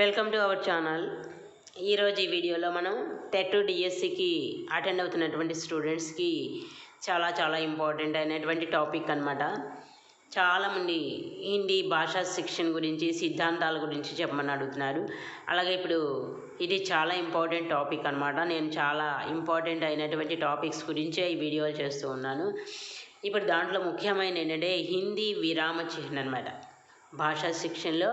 Welcome to our channel ఈరోజు ఈ వీడియోలో మనం టెట్ డిఎస్సికి అటెండ్ అవుతున్నటువంటి స్టూడెంట్స్కి చాలా చాలా ఇంపార్టెంట్ అయినటువంటి టాపిక్ అనమాట చాలామంది హిందీ భాషా శిక్షణ గురించి సిద్ధాంతాల గురించి చెప్పమని అడుగుతున్నారు. అలాగే ఇప్పుడు ఇది చాలా ఇంపార్టెంట్ టాపిక్ అనమాట నేను చాలా ఇంపార్టెంట్ అయినటువంటి టాపిక్స్ గురించే ఈ వీడియోలు చేస్తూ ఉన్నాను. ఇప్పుడు దాంట్లో ముఖ్యమైన ఏంటంటే హిందీ విరామ చిహ్నం అనమాట భాషా శిక్షణలో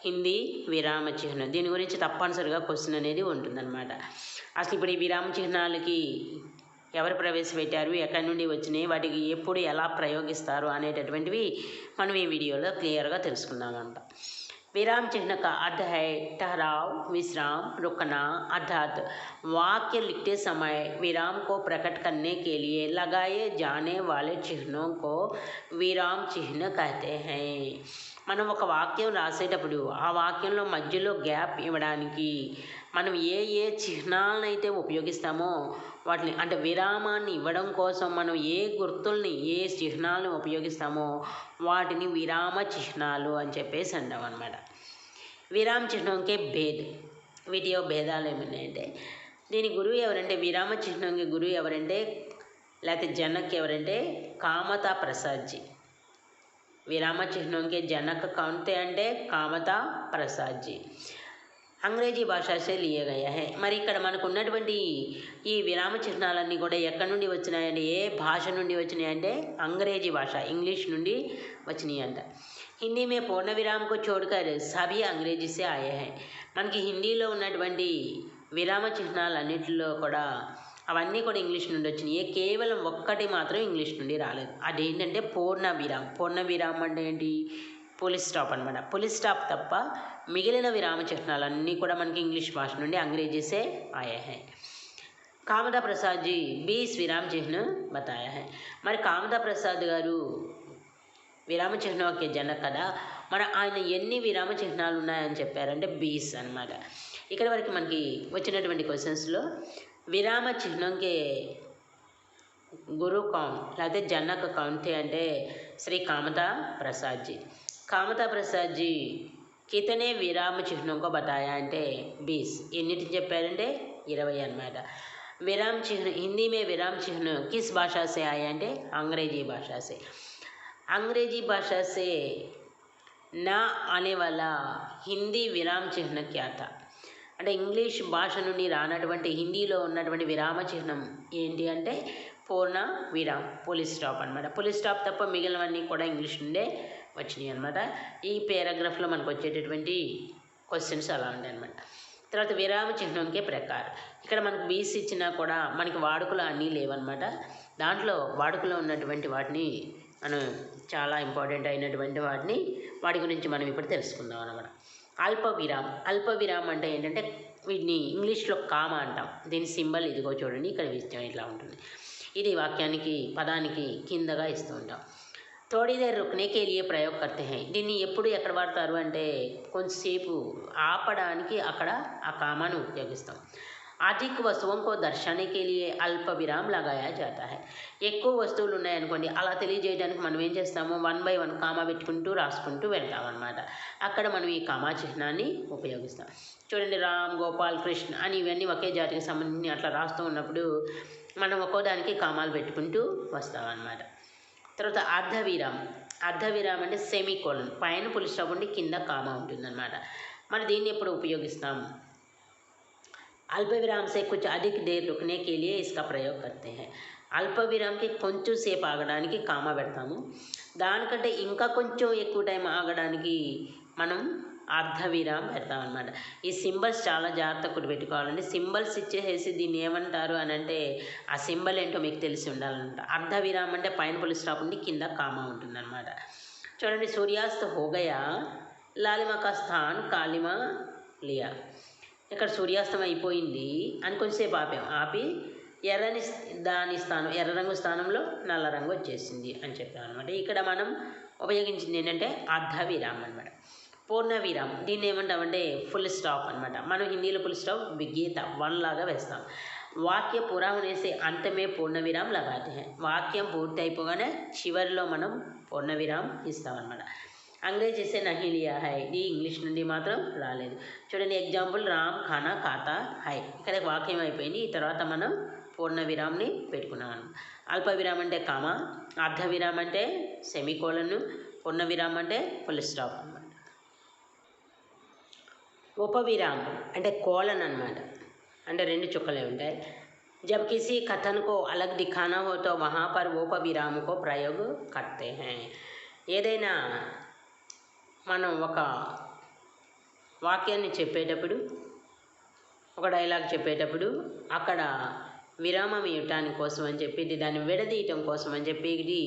హిందీ విరామ చిహ్నం దీని గురించి తప్పనిసరిగా క్వశ్చన్ అనేది ఉంటుందన్నమాట అసలు ఇప్పుడు ఈ విరామ చిహ్నాలకి ఎవరు ప్రవేశపెట్టారు ఎక్కడి నుండి వచ్చినాయి వాటికి ఎప్పుడు ఎలా ప్రయోగిస్తారు అనేటటువంటివి మనం ఈ వీడియోలో క్లియర్గా తెలుసుకుందామంట विराम चिन्ह का अर्थ है ठहराव विश्राम रुकना अर्थात वाक्य लिखते समय विराम को प्रकट करने के लिए लगाए जाने वाले चिन्हों को विराम चिन्ह कहते हैं మనం ఒక వాక్యం రాసేటప్పుడు ఆ వాక్యంలో మధ్యలో గ్యాప్ ఇవ్వడానికి మనం ఏ ఏ చిహ్నాలను అయితే ఉపయోగిస్తామో వాటిని అంటే విరామాన్ని ఇవ్వడం కోసం మనం ఏ గుర్తుల్ని ఏ చిహ్నాలను ఉపయోగిస్తామో వాటిని విరామ చిహ్నాలు అని చెప్పేసి అంటాం అనమాట విరామ చిహ్నంకే భేద్. వీటి భేదాలు ఏమున్నాయంటే దీని గురువు ఎవరంటే విరామ చిహ్నంకి గురువు ఎవరంటే లేకపోతే జనక్ ఎవరంటే కామతా ప్రసాద్జీ विराम चिन्हों के जनक कौन थे అంటే కామతా ప్రసాద్ జీ అంగ్రేజీ భాష సే లియ గయా హై మరి ఇక్కడ మనకు ఉన్నటువంటి ఈ విరామ చిహ్నాలన్నీ కూడా ఎక్కడి నుండి వచ్చినాయంటే ఏ భాష నుండి వచ్చినాయంటే అంగ్రేజీ భాష ఇంగ్లీష్ నుండి వచ్చినాయి అంట హిందీ మే పూర్ణ విరామకు చోడుకర్ సభీ అంగ్రేజీ సే ఆయే హై మనకి హిందీలో ఉన్నటువంటి విరామ చిహ్నాలన్నింటిలో కూడా అవన్నీ కూడా ఇంగ్లీష్ నుండి వచ్చినాయి. కేవలం ఒక్కటి మాత్రం ఇంగ్లీష్ నుండి రాలేదు. అదేంటంటే పూర్ణ విరామ్ పూర్ణ విరామ్ అంటే ఏంటి? పోలీస్ స్టాప్ అనమాట పోలీస్ స్టాప్ తప్ప మిగిలిన విరామ చిహ్నాలన్నీ కూడా మనకి ఇంగ్లీష్ భాష నుండి అంగ్రేజీసే ఆయా హై కామదా ప్రసాద్ జీ బీస్ విరామ చిహ్న బతాయా హై మరి కామదా ప్రసాద్ గారు విరామ చిహ్నం ఒక జనక్ కదా? మరి ఆయన ఎన్ని విరామ చిహ్నాలు ఉన్నాయని చెప్పారంటే బీస్ అనమాట ఇక్కడ వరకు మనకి వచ్చినటువంటి క్వశ్చన్స్లో విరామ చిహ్నంకి గురు కౌన్ లేకపోతే జనక కౌన్ అంటే శ్రీ కామతా ప్రసాద్జీ. కామతా ప్రసాద్జీ కితనే విరామ చిహ్నంకో బతాయా అంటే బీస్. ఎన్నిటి చెప్పారంటే? ఇరవై అనమాట విరామ చిహ్నం హిందీ మే విరామ చిహ్నం కిస్ భాషాసే ఆయా అంటే అంగ్రేజీ భాషాసే అంగ్రేజీ భాషాసే నా అనే వల్ల హిందీ విరామ हिंदी विराम అంటే ఇంగ్లీష్ భాష నుండి రానటువంటి హిందీలో ఉన్నటువంటి విరామ చిహ్నం ఏంటి అంటే పూర్ణ విరామ్ పోలీస్ స్టాప్ అనమాట పోలీస్ స్టాప్ తప్ప మిగిలినవన్నీ కూడా ఇంగ్లీష్ నుండే వచ్చినాయి అనమాట ఈ పేరాగ్రాఫ్లో మనకు వచ్చేటటువంటి క్వశ్చన్స్ అలా ఉంటాయి అనమాట తర్వాత విరామ చిహ్నంకే ప్రకారం. ఇక్కడ మనకు బీసీ ఇచ్చినా కూడా మనకి వాడుకలు అన్నీ లేవన్నమాట. దాంట్లో వాడుకలో ఉన్నటువంటి వాటిని మనం చాలా ఇంపార్టెంట్ అయినటువంటి వాటిని వాటి గురించి మనం ఇప్పుడు తెలుసుకుందాం అనమాట అల్ప విరామ్ అల్ప విరామ్ అంటే ఏంటంటే వీటిని ఇంగ్లీష్లో కామ అంటాం దీని సింబల్ ఇదిగో చూడండి ఇక్కడ విషయం ఇట్లా ఉంటుంది ఇది వాక్యానికి పదానికి కిందగా ఇస్తూ ఉంటాం थोड़ी देर रुकने के लिए ప్రయోగ करते हैं దీన్ని ఎప్పుడు ఎక్కడ వాడతారు అంటే కొంచెంసేపు ఆపడానికి అక్కడ ఆ కామాన్ని ఉపయోగిస్తాం అధిక వస్తువుకు కో అల్ప విరామ్ లగాయా జాతా హై ఎక్కువ వస్తువులు ఉన్నాయనుకోండి అలా తెలియజేయడానికి మనం ఏం చేస్తాము? వన్ బై వన్ కామా పెట్టుకుంటూ రాసుకుంటూ వెళ్తామన్నమాట అక్కడ మనం ఈ కామా చిహ్నాన్ని ఉపయోగిస్తాం. చూడండి రామ్ గోపాల్ కృష్ణ అని ఇవన్నీ ఒకే జాతికి సంబంధించి అట్లా రాస్తూ ఉన్నప్పుడు మనం ఒక్కో దానికి కామాలు పెట్టుకుంటూ వస్తామన్నమాట తర్వాత అర్ధ విరామ్. అర్ధ విరామం అంటే సెమీ కోలన్ పైన పులి స్టాప్ ఉండి కింద కామా ఉంటుందన్నమాట. మరి దీన్ని ఎప్పుడు ఉపయోగిస్తాము अल्प विराम से कुछ अधिक देर रुकने के लिए इसका प्रयोग करते हैं అల్ప విరామ్కి కొంచెం సేపు ఆగడానికి కామా పెడతాము దానికంటే ఇంకా కొంచెం ఎక్కువ టైం ఆగడానికి మనం అర్ధ విరామ్ పెడతాం అనమాట ఈ సింబల్స్ చాలా జాగ్రత్త పెట్టుకోవాలండి సింబల్స్ ఇచ్చేసేసి దీన్ని ఏమంటారు అని అంటే ఆ సింబల్ ఏంటో మీకు తెలిసి ఉండాలన్నమాట అర్ధ విరామ్ అంటే పైన పులి స్టాప్ ఉండి కింద కామా ఉంటుందన్నమాట చూడండి సూర్యాస్త హోగయా లాలిమా కా స్థాన్ కాలిమా లియా ఇక్కడ సూర్యాస్తం అయిపోయింది అని కొంచెంసేపు ఆపాం ఆపి ఎర్రని దాని స్థానం ఎర్ర రంగు స్థానంలో నల్ల రంగు వచ్చేసింది అని చెప్పాం అనమాట ఇక్కడ మనం ఉపయోగించింది ఏంటంటే అర్ధ విరామం అనమాట పూర్ణ విరామం దీన్ని ఏమంటామంటే ఫుల్ స్టాప్ అనమాట మనం హిందీలో ఫుల్ స్టాప్ గీత వన్ లాగా వేస్తాం. వాక్య పూరా అంతమే పూర్ణ విరామ్ లగాతే వాక్యం పూర్తి అయిపోగానే చివరిలో మనం పూర్ణ విరామం ఇస్తామన్నమాట అంగ్రేజీ సే నహీ లియా హై ఇది ఇంగ్లీష్ నుండి మాత్రం రాలేదు చూడండి ఎగ్జాంపుల్ రామ్ ఖానా ఖాతా హై ఇక్కడ వాక్యం అయిపోయింది ఈ తర్వాత మనం పూర్ణ విరామ్ని పెట్టుకున్నాను అల్ప విరామం అంటే కామ అర్ధ విరామం అంటే సెమికోలను పూర్ణ విరామం అంటే ఫుల్ స్టాప్ అన్నమాట ఉపవిరామ్ అంటే కోలన్ అన్నమాట అంటే రెండు చుక్కలే ఉంటాయి जब किसी कथन को अलग दिखाना हो तो वहाँ पर उपविराम को प्रयोग करते हैं ఏదైనా మనం ఒక వాక్యాన్ని చెప్పేటప్పుడు ఒక డైలాగ్ చెప్పేటప్పుడు అక్కడ విరామం ఇవ్వటానికి కోసం అని చెప్పి ఇది దాన్ని విడదీయటం కోసం అని చెప్పి ఇది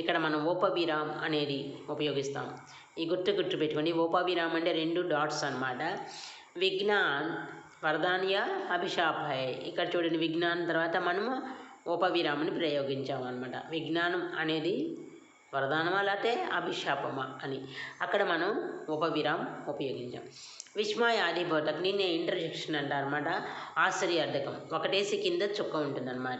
ఇక్కడ మనం ఉపవిరామ్ అనేది ఉపయోగిస్తాం. ఈ గుర్తు గుర్తు పెట్టుకోండి. ఉపవిరామ్ అంటే రెండు డాట్స్ అనమాట విజ్ఞాన్ వరదానియా అభిశాప్ హై ఇక్కడ చూడండి విజ్ఞానం తర్వాత మనము ఉపవిరామని ప్రయోగించామన్నమాట. విజ్ఞానం అనేది వరదానమా లేకపోతే అభిశాపమా అని. అక్కడ మనం ఉపవిరామం ఉపయోగించాం. విస్మయాదిబోధక్ నిన్నే ఇంటర్జెక్షన్ అంటారనమాట ఆశ్చర్యార్థకం. ఒకటేసి కింద చుక్క ఉంటుందన్నమాట.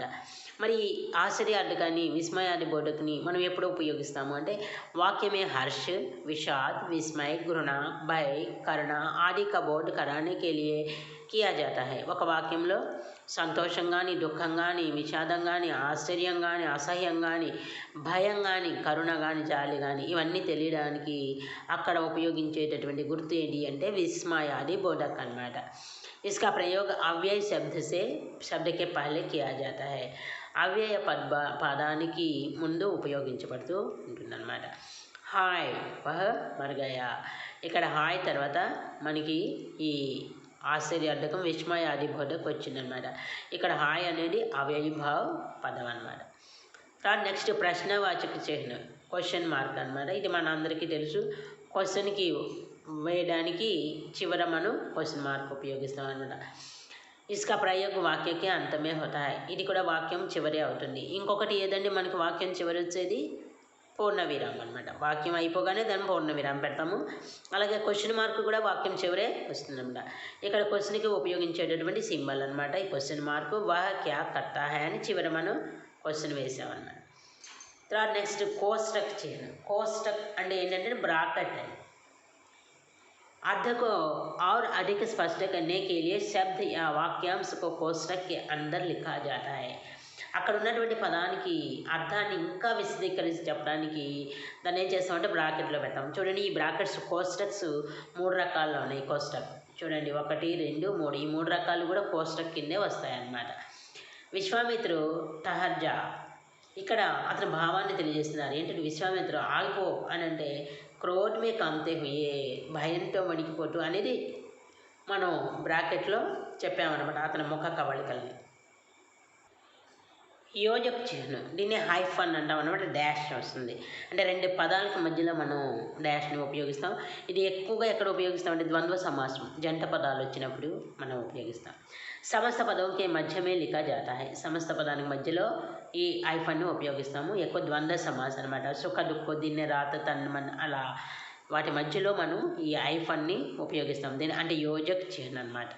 మరి ఆశ్చర్యార్థకాన్ని విస్మయాదిబోధక్ని మనం ఎప్పుడు ఉపయోగిస్తాము? అంటే వాక్యమే హర్ష్ విషాద్ విస్మయ్ గృణ భయ కరుణ ఆది కబోర్డ్ కరాణే కెలియే కియా జాతా హై ఒక వాక్యంలో సంతోషం కానీ దుఃఖం కానీ విషాదం కానీ ఆశ్చర్యం కానీ అసహ్యం కానీ భయం కానీ కరుణ కానీ జాలి కానీ ఇవన్నీ తెలియడానికి అక్కడ ఉపయోగించేటటువంటి గుర్తు ఏంటి అంటే విస్మయాది బోధక్ అన్నమాట इसका प्रयोग अव्यय शब्द से शब्द के पहले किया जाता है అవ్యయ పద్ పదానికి ముందు ఉపయోగించబడుతూ ఉంటుందన్నమాట హాయ్ వహ మర్గయా ఇక్కడ హాయ్ తర్వాత మనకి ఈ ఆశ్చర్యార్థకం విస్మయ ఆదిబోధకు వచ్చిందనమాట ఇక్కడ హాయ్ అనేది అవ్యయభావ పదం అనమాట తర్వాత నెక్స్ట్ ప్రశ్నవాచక చిహ్నం క్వశ్చన్ మార్క్ అనమాట ఇది మన అందరికీ తెలుసు. క్వశ్చన్కి వేయడానికి చివర మనం క్వశ్చన్ మార్క్ ఉపయోగిస్తాం అనమాట ఇసుక ప్రయోగ వాక్యకే అంతమే హోతాయి. ఇది కూడా వాక్యం చివరే అవుతుంది. ఇంకొకటి ఏదండి? మనకి వాక్యం చివరి వచ్చేది పూర్ణ విరామం అనమాట వాక్యం అయిపోగానే దాన్ని పూర్ణ విరామం పెడతాము అలాగే క్వశ్చన్ మార్క్ కూడా వాక్యం చివరే వస్తుందన్నమాట ఇక్కడ క్వశ్చన్కి ఉపయోగించేటటువంటి సింబల్ అనమాట ఈ క్వశ్చన్ మార్క్ వాహ క్యా కర్తా హై అని చివర మనం క్వశ్చన్ వేసామన్నమాట తర్వాత నెక్స్ట్ కోస్టక్ చిహ్నం కోస్టక్ అంటే ఏంటంటే బ్రాకెట్ అని अर्थ को और अधिक स्पष्ट करने के लिए शब्द या वाक्यांश को कोष्टक के अंदर लिखा जाता है అక్కడ ఉన్నటువంటి పదానికి అర్థాన్ని ఇంకా విశదీకరించి చెప్పడానికి దాన్ని ఏం చేస్తామంటే బ్రాకెట్లో పెడతాం. చూడండి ఈ బ్రాకెట్స్ కోస్టక్స్ మూడు రకాల్లో ఉన్నాయి. కోస్టక్ చూడండి ఒకటి రెండు మూడు. ఈ మూడు రకాలు కూడా కోస్టక్ కిందే వస్తాయన్నమాట. విశ్వామిత్రు టహర్జా ఇక్కడ అతని భావాన్ని తెలియజేస్తున్నారు. ఏంటంటే విశ్వామిత్రు ఆగిపో అని అంటే క్రోడ్ మే కాంతే హుయే భయంతో వణికిపోటు అనేది మనం బ్రాకెట్లో చెప్పామన్నమాట. అతని ముఖ కవళికల్ని. యోజక్ చిహ్నం. దీన్ని హైఫన్ అంటాం అనమాట డాష్ వస్తుంది. అంటే రెండు పదాలకు మధ్యలో మనం డాష్ని ఉపయోగిస్తాం. ఇది ఎక్కువగా ఎక్కడ ఉపయోగిస్తాం అంటే ద్వంద్వ సమాసం జంట పదాలు వచ్చినప్పుడు మనం ఉపయోగిస్తాం. సమస్త పదంకి మధ్యమే లిఖా జాతా హై సమస్త పదానికి మధ్యలో ఈ ఐఫన్ని ఉపయోగిస్తాము. ఎక్కువ ద్వంద్వ సమాసం అనమాట సుఖ దుఃఖ దీన్ని రాత తన్మన్ అలా. వాటి మధ్యలో మనం ఈ ఐఫన్ని ఉపయోగిస్తాం. దీని అంటే యోజక్ చిహ్నం అనమాట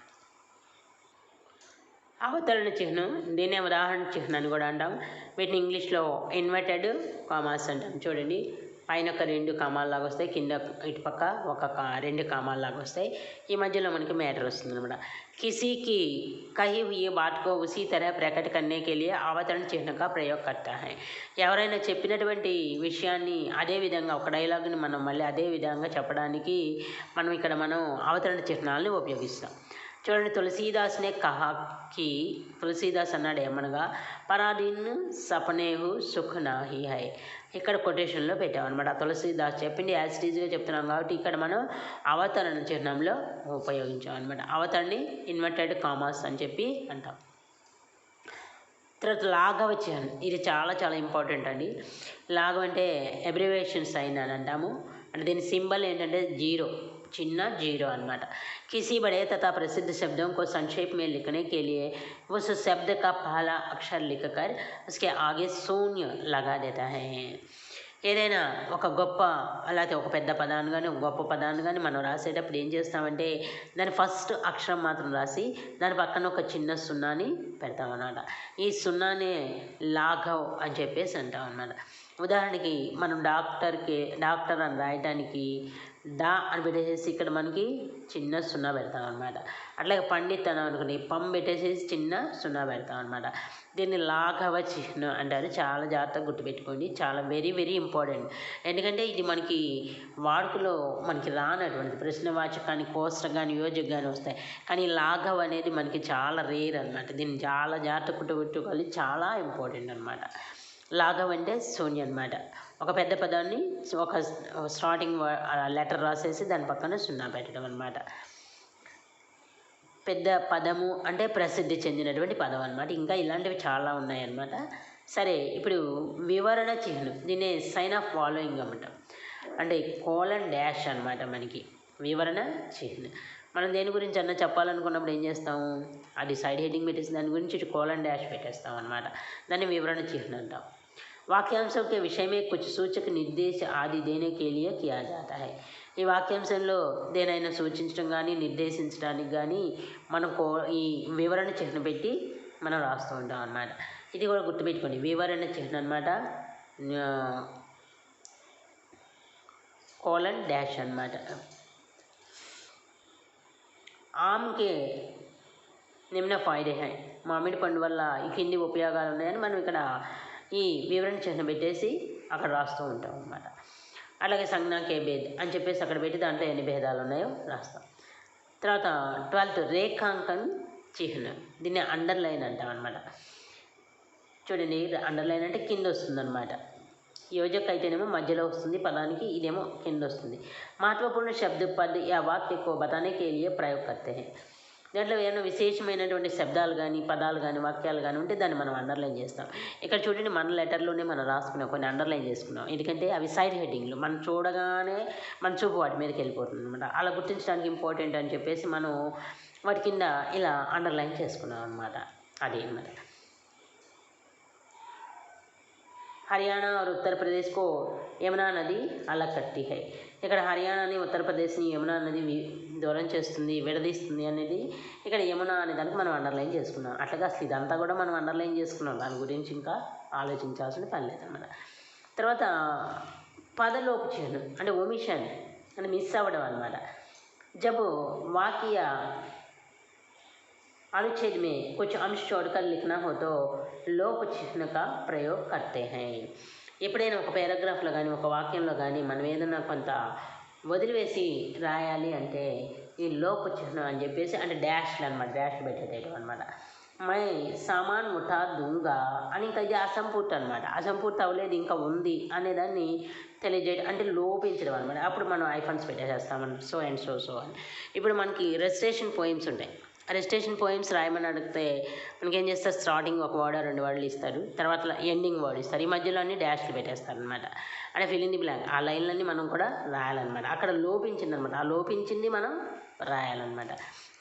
అవతరణ చిహ్నం దీనే ఉదాహరణ చిహ్నం అని కూడా అంటాం. వీటిని ఇంగ్లీష్లో ఇన్వర్టెడ్ కామాస్ అంటాం. చూడండి పైన ఒక రెండు కామాల్లాగా వస్తాయి కింద ఇటుపక్క ఒక కా రెండు కామాల్లాగా వస్తాయి. ఈ మధ్యలో మనకి మ్యాటర్ వస్తుంది అనమాట కిసికి కహి హుయి బాట్ కో ఉసీ తరహ ప్రకట కన్నే కే లియే అవతరణ చిహ్నంగా ప్రయోగ కర్తా హై. ఎవరైనా చెప్పినటువంటి విషయాన్ని అదే విధంగా ఒక డైలాగ్ని మనం మళ్ళీ అదే విధంగా చెప్పడానికి మనం ఇక్కడ మనం అవతరణ చిహ్నాలని ఉపయోగిస్తాం. చూడండి తులసీదాస్నే కహాకి తులసీదాస్ అన్నాడు ఏమనగా పరాధీన్ సపనేహు సుఖనాహి హై ఇక్కడ కొటేషన్లో పెట్టామన్నమాట. తులసీదాస్ చెప్పింది యాజ్ టీజ్గా చెప్తున్నాం కాబట్టి ఇక్కడ మనం అవతరణ చిహ్నంలో ఉపయోగించాం అనమాట అవతరణి ఇన్వర్టెడ్ కామర్స్ అని చెప్పి అంటాం. తర్వాత లాఘవ చిహ్నం. ఇది చాలా చాలా ఇంపార్టెంట్ అండి. లాఘవ అంటే ఎబ్రివేషన్స్ సైన్ అని అంటాము. అంటే దీని సింబల్ ఏంటంటే జీరో. चिन्ना जीरो अन्ना किसी बड़े तथा प्रसिद्ध शब्दों को संक्षेप में लिखने के लिए उस शब्द का पहला अक्षर लिखकर उसके आगे शून्य लगा देता है ఏదైనా ఒక గొప్ప లేకపోతే ఒక పెద్ద పదాన్ని కానీ ఒక గొప్ప పదాన్ని కానీ మనం రాసేటప్పుడు ఏం చేస్తామంటే దాని ఫస్ట్ అక్షరం మాత్రం రాసి దాని పక్కన ఒక చిన్న సున్నాని పెడతామన్నమాట ఈ సున్నానే లాఘవ్ అని చెప్పేసి అంటాం అన్నమాట. ఉదాహరణకి మనం డాక్టర్కి డాక్టర్ అని రాయటానికి డా అని పెట్టేసేసి ఇక్కడ మనకి చిన్న సున్నా పెడతాం అనమాట అట్లాగే పండిత్ అని అనుకుని పం పెట్టేసేసి చిన్న సున్నా పెడతాం అనమాట దీన్ని లాఘవ చిహ్నం అంటారు. చాలా జాగ్రత్తగా గుర్తుపెట్టుకోండి. చాలా వెరీ వెరీ ఇంపార్టెంట్. ఎందుకంటే ఇది మనకి వాడుకలో మనకి రానటువంటి ప్రశ్నవాచక కానీ కోస్టర్ కానీ యోజక కానీ వస్తాయి. కానీ లాఘవ అనేది మనకి చాలా రేర్ అనమాట దీన్ని చాలా జాగ్రత్త గుర్తుపెట్టుకోవాలి. చాలా ఇంపార్టెంట్ అనమాట లాఘవ అంటే శూన్యం అనమాట ఒక పెద్ద పదాన్ని ఒక స్టార్టింగ్ లెటర్ రాసేసి దాని పక్కన సున్నా పెట్టడం అనమాట పెద్ద పదము అంటే ప్రసిద్ధి చెందినటువంటి పదం అనమాట ఇంకా ఇలాంటివి చాలా ఉన్నాయన్నమాట సరే ఇప్పుడు వివరణ చిహ్నం దీన్ని సైన్ ఆఫ్ ఫాలోయింగ్ అనమాట అంటే కోలన్ డాష్ అనమాట మనకి వివరణ చిహ్నం. మనం దేని గురించి అన్న చెప్పాలనుకున్నప్పుడు ఏం చేస్తాము అది సైడ్ హెడ్డింగ్ పెట్టేసి దాని గురించి ఇటు కోలన్ డాష్ పెట్టేస్తాం అనమాట దాన్ని వివరణ చిహ్నం అంటాం. वाक्यांशों के विषय में कुछ सूचक निर्देश आदि देने के लिए किया जाता है ఈ వాక్యాంశంలో దేనైనా సూచించడం కానీ నిర్దేశించడానికి కానీ మనం కో ఈ వివరణ చిహ్నం పెట్టి మనం రాస్తూ ఉంటాం అన్నమాట ఇది కూడా గుర్తుపెట్టుకోండి వివరణ చిహ్నం అనమాట కోలన్ డాష్ అనమాట ఆమ్కే నిమ్న ఫాయిదే హై మామిడి పండు వల్ల ఈ కింది ఉపయోగాలు ఉన్నాయని మనం ఇక్కడ ఈ వివరణ చిహ్నం పెట్టేసి అక్కడ రాస్తూ ఉంటాం అన్నమాట అలాగే సంజ్ఞాకే భేద్ అని చెప్పేసి అక్కడ పెట్టి దాంట్లో ఎన్ని భేదాలు ఉన్నాయో రాస్తాం తర్వాత ట్వెల్త్ రేఖాంకన్ చిహ్నం దీన్ని అండర్లైన్ అంటాం అనమాట చూడండి అండర్లైన్ అంటే కింద వస్తుంది అనమాట योजक అయితేనేమో మధ్యలో వస్తుంది పదానికి ఇదేమో కింద వస్తుంది महत्वपूर्ण शब्द पद या वाक्य को बताने के लिए प्रयोग करते हैं దాంట్లో ఏమైనా విశేషమైనటువంటి శబ్దాలు కానీ పదాలు కానీ వాక్యాలు కానీ ఉంటే దాన్ని మనం అండర్లైన్ చేస్తాం ఇక్కడ చూడండి మన లెటర్లోనే మనం రాసుకున్నాం కొన్ని అండర్లైన్ చేసుకున్నాం ఎందుకంటే అవి సైడ్ హెడ్డింగ్లు మనం చూడగానే మన చూపు వాటి మీదకి వెళ్ళిపోతుంది అనమాట అలా గుర్తించడానికి ఇంపార్టెంట్ అని చెప్పేసి మనం వాటి కింద ఇలా అండర్లైన్ చేసుకున్నాం అనమాట అది అన్నమాట హర్యానా और उत्तर प्रदेश को యమునా నది अलग करती है ఇక్కడ హర్యానాని ఉత్తరప్రదేశ్ని యమునా నది వి దూరం చేస్తుంది విడదీస్తుంది అనేది ఇక్కడ యమునా అనే దానికి మనం అండర్లైన్ చేసుకున్నాం అట్లాగే అసలు ఇదంతా కూడా మనం అండర్లైన్ చేసుకున్నాం దాని గురించి ఇంకా ఆలోచించాల్సిన పని లేదన్నమాట తర్వాత పదలోపు చిహ్నం అంటే ఒమిషన్ అంటే మిస్ అవ్వడం అనమాట జబ్ వాక్య अनुच्छेद में कुछ अंश छोड़कर लिखना हो तो లోప చిహ్న का ప్రయోగ్ करते हैं ఎప్పుడైనా ఒక పారాగ్రాఫ్లో కానీ ఒక వాక్యంలో కానీ మనం ఏదైనా కొంత వదిలివేసి రాయాలి అంటే ఈ లోపు చిహ్నం అని చెప్పేసి అంటే డాష్లు అనమాట డాష్ పెట్టేటట్టు అనమాట మై సామాన్ ముఠా దుంగ అని ఇంకా ఇది అసంపూర్తి అనమాట అసంపూర్తి అవ్వలేదు ఇంకా ఉంది అనేదాన్ని తెలియజేయడం అంటే లోపించడం అనమాట అప్పుడు మనం ఐఫోన్స్ పెట్టేసేస్తాం సో అండ్ సో సో అని. ఇప్పుడు మనకి రెజిస్ట్రేషన్ పోయిమ్స్ ఉంటాయి. రెజిస్ట్రేషన్ పోయిమ్స్ రాయమని అడిగితే మనకేం చేస్తారు? స్టార్టింగ్ ఒక వర్డ్ రెండు వర్డ్లు ఇస్తారు. తర్వాత ఎండింగ్ వర్డ్ ఇస్తారు. ఈ మధ్యలో అన్ని డాష్లు పెట్టేస్తారు అనమాట అంటే ఫిలింగ్ ది బ్లాంక్ ఆ లైన్లన్నీ మనం కూడా రాయాలన్నమాట. అక్కడ లోపించింది అనమాట ఆ లోపించింది మనం రాయాలన్నమాట.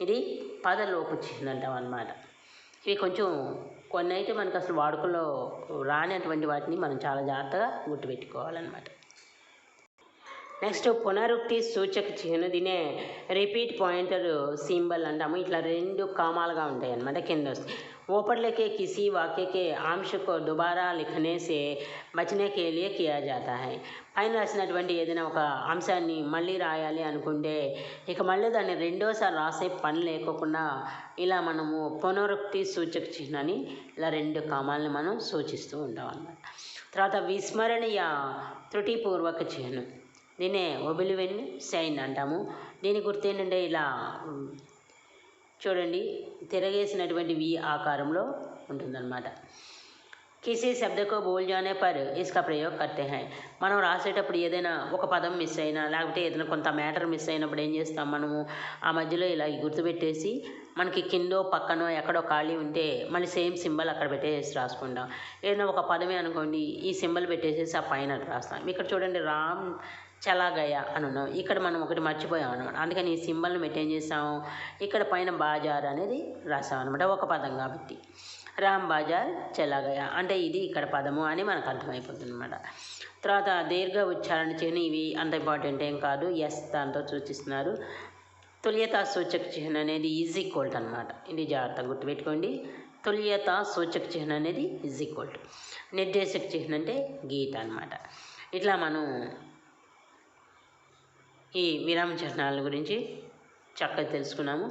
ఇది పద లోపు చిహ్నంటాం అనమాట ఇవి కొంచెం కొన్ని అయితే మనకు అసలు వాడుకలో రానటువంటి వాటిని మనం చాలా జాగ్రత్తగా గుర్తుపెట్టుకోవాలన్నమాట. నెక్స్ట్ పునరుక్తి సూచక చిహ్నం దీనే రిపీట్ పాయింటర్ సింబల్ అంటాము ఇట్లా రెండు కామాలుగా ఉంటాయి అన్నమాట కింద వస్తాయి ऊपर लिखे किसी वाक्य के अंश को दोबारा लिखने से बचने के लिए किया जाता है పైన రాసినటువంటి ఏదైనా ఒక అంశాన్ని మళ్ళీ రాయాలి అనుకుంటే ఇక మళ్ళీ దాన్ని రెండోసారి రాసే పని లేకోకుండా ఇలా మనము పునరుక్తి సూచక చిహ్నాన్ని ఇలా రెండు కామాలని మనం సూచిస్తూ ఉంటాం అన్నమాట తర్వాత విస్మరణీయ త్రుటిపూర్వక చిహ్నం దీన్నే ఒబిలివెన్ సైన్ అంటాము. దీని గుర్తు ఏంటంటే ఇలా చూడండి తిరగేసినటువంటి వి ఆకారంలో ఉంటుందన్నమాట. కిసీ శబ్దకో బోల్ జానే పర్ ఇసుక ప్రయోగ్ కర్తే హై. మనం రాసేటప్పుడు ఏదైనా ఒక పదం మిస్ అయినా లేకపోతే ఏదైనా కొంత మ్యాటర్ మిస్ అయినప్పుడు ఏం చేస్తాం మనము? ఆ మధ్యలో ఇలా గుర్తుపెట్టేసి మనకి కిందో పక్కనో ఎక్కడో ఖాళీ ఉంటే మళ్ళీ సేమ్ సింబల్ అక్కడ పెట్టేసి రాసుకుంటాం. ఏదైనా ఒక పదమే అనుకోండి ఈ సింబల్ పెట్టేసేసి ఆ పైన రాస్తాం. ఇక్కడ చూడండి రామ్ చలాగయ అని ఉన్నాం ఇక్కడ మనం ఒకటి మర్చిపోయాం అనమాట అందుకని ఈ సింబల్ని పెట్టి ఏం ఇక్కడ పైన బాజార్ అనేది రాసాం అనమాట ఒక పదం కాబట్టి. రామ్ బాజార్ చలాగయ అంటే ఇది ఇక్కడ పదము అని మనకు అర్థమైపోతుంది అనమాట తర్వాత దీర్ఘ ఉచ్చారణ చేయని ఇవి అంత ఇంపార్టెంట్ ఏం కాదు. ఎస్ దాంతో సూచిస్తున్నారు. తుల్యతా సూచక చిహ్నం అనేది ఈజ్ ఈక్వల్ అనమాట ఇది జాగ్రత్తగా గుర్తుపెట్టుకోండి. తుల్యత సూచక చిహ్నం అనేది ఈజ్ ఈక్వల్ నిర్దేశక చిహ్నం అంటే గీత అనమాట ఇట్లా మనం ఈ విరామ చిహ్నాల గురించి చక్కగా తెలుసుకున్నాము.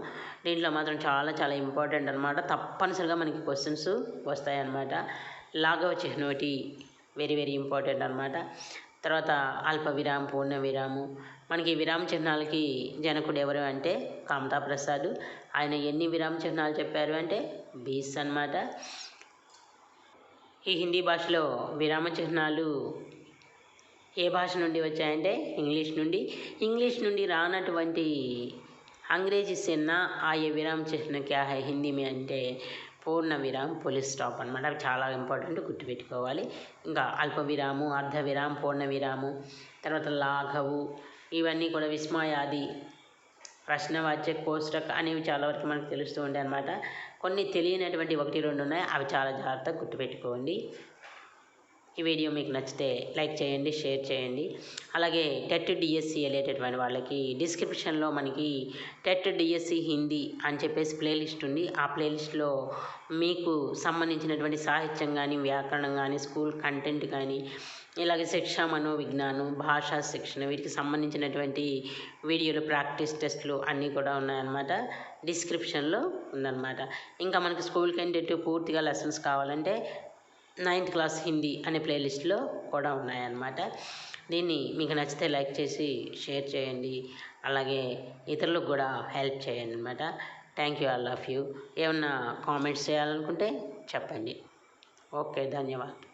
దీంట్లో మాత్రం చాలా చాలా ఇంపార్టెంట్ అనమాట తప్పనిసరిగా మనకి క్వశ్చన్స్ వస్తాయన్నమాట. లాఘవ చిహ్నం ఒకటి వెరీ వెరీ ఇంపార్టెంట్ అనమాట తర్వాత అల్ప విరామ పూర్ణ విరాము. మనకి విరామ చిహ్నాలకి జనకుడు ఎవరు అంటే కామతా ప్రసాద్ ఆయన ఎన్ని విరామ చిహ్నాలు చెప్పారు అంటే బీస్ అనమాట ఈ హిందీ భాషలో విరామ చిహ్నాలు ఏ భాష నుండి వచ్చాయంటే ఇంగ్లీష్ నుండి. ఇంగ్లీష్ నుండి రానటువంటి అంగ్రేజీ సిన్న ఆయే విరామ చిహ్న క్యా హై హిందీ మీ అంటే పూర్ణ విరామ్ పోలీస్ స్టాప్ అనమాట అవి చాలా ఇంపార్టెంట్ గుర్తుపెట్టుకోవాలి. ఇంకా అల్ప విరాము అర్ధ విరామ్ పూర్ణ విరాము తర్వాత లాఘవు ఇవన్నీ కూడా విస్మయాది ప్రశ్నవాచ్య కోష్టక్ అనేవి చాలా వరకు మనకు తెలుస్తూ ఉంటాయి అన్నమాట కొన్ని తెలియనటువంటి ఒకటి రెండు ఉన్నాయి. అవి చాలా జాగ్రత్తగా గుర్తుపెట్టుకోండి. ఈ వీడియో మీకు నచ్చితే లైక్ చేయండి షేర్ చేయండి. అలాగే టెట్ డిఎస్సి వెళ్ళేటటువంటి వాళ్ళకి డిస్క్రిప్షన్లో మనకి టెట్ డిఎస్సి హిందీ అని చెప్పేసి ప్లేలిస్ట్ ఉంది. ఆ ప్లేలిస్ట్లో మీకు సంబంధించినటువంటి సాహిత్యం కానీ వ్యాకరణం కానీ స్కూల్ కంటెంట్ కానీ ఇలాగే శిక్ష మనోవిజ్ఞానం భాషా శిక్షణ వీటికి సంబంధించినటువంటి వీడియోలు ప్రాక్టీస్ టెస్ట్లు అన్నీ కూడా ఉన్నాయన్నమాట. డిస్క్రిప్షన్లో ఉందన్నమాట. ఇంకా మనకి స్కూల్ కంటెంట్ పూర్తిగా లెసన్స్ కావాలంటే నైన్త్ క్లాస్ హిందీ అనే ప్లేలిస్ట్లో కూడా ఉన్నాయన్నమాట. దీన్ని మీకు నచ్చితే లైక్ చేసి షేర్ చేయండి. అలాగే ఇతరులకు కూడా హెల్ప్ చేయండి అనమాట thank you all of you. ఏమన్నా కామెంట్స్ చేయాలనుకుంటే చెప్పండి. ఓకే ధన్యవాదాలు.